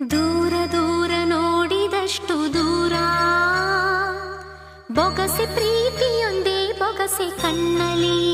ದೂರ ದೂರ ನೋಡಿದಷ್ಟು ದೂರ. ಬೊಗಸೆ ಪ್ರೀತಿಯೊಂದೇ ಬೊಗಸೆ ಕಣ್ಣಲಿ